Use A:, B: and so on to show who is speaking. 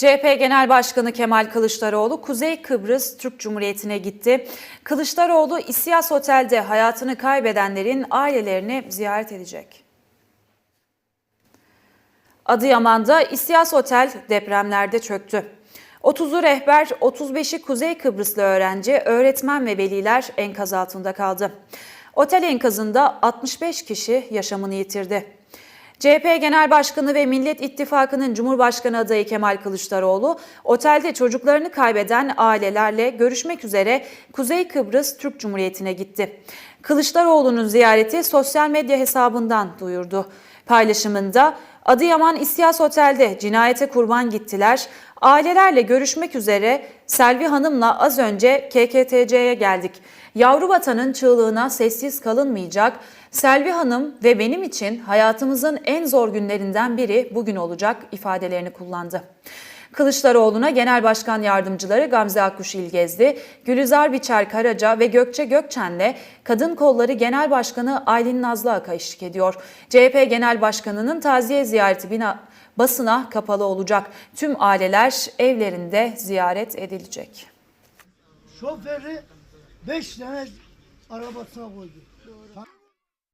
A: CHP Genel Başkanı Kemal Kılıçdaroğlu Kuzey Kıbrıs Türk Cumhuriyeti'ne gitti. Kılıçdaroğlu İsyas Otel'de hayatını kaybedenlerin ailelerini ziyaret edecek. Adıyaman'da İsyas Otel depremlerde çöktü. 30'u rehber, 35'i Kuzey Kıbrıslı öğrenci, öğretmen ve veliler enkaz altında kaldı. Otel enkazında 65 kişi yaşamını yitirdi. CHP Genel Başkanı ve Millet İttifakı'nın Cumhurbaşkanı adayı Kemal Kılıçdaroğlu, otelde çocuklarını kaybeden ailelerle görüşmek üzere Kuzey Kıbrıs Türk Cumhuriyeti'ne gitti. Kılıçdaroğlu'nun ziyareti sosyal medya hesabından duyurdu. Paylaşımında Adıyaman İsyas Otel'de cinayete kurban gittiler. Ailelerle görüşmek üzere Selvi Hanım'la az önce KKTC'ye geldik. Yavru vatanın çığlığına sessiz kalınmayacak. Selvi Hanım ve benim için hayatımızın en zor günlerinden biri bugün olacak ifadelerini kullandı. Kılıçdaroğlu'na Genel Başkan Yardımcıları Gamze Akkuş İlgezdi, Gülizar Biçer Karaca ve Gökçe Gökçen'le Kadın Kolları Genel Başkanı Aylin Nazlı Aka eşlik ediyor. CHP Genel Başkanı'nın taziye ziyareti bina basına kapalı olacak. Tüm aileler evlerinde ziyaret edilecek.
B: Şoförü 5 tane arabasına koydu.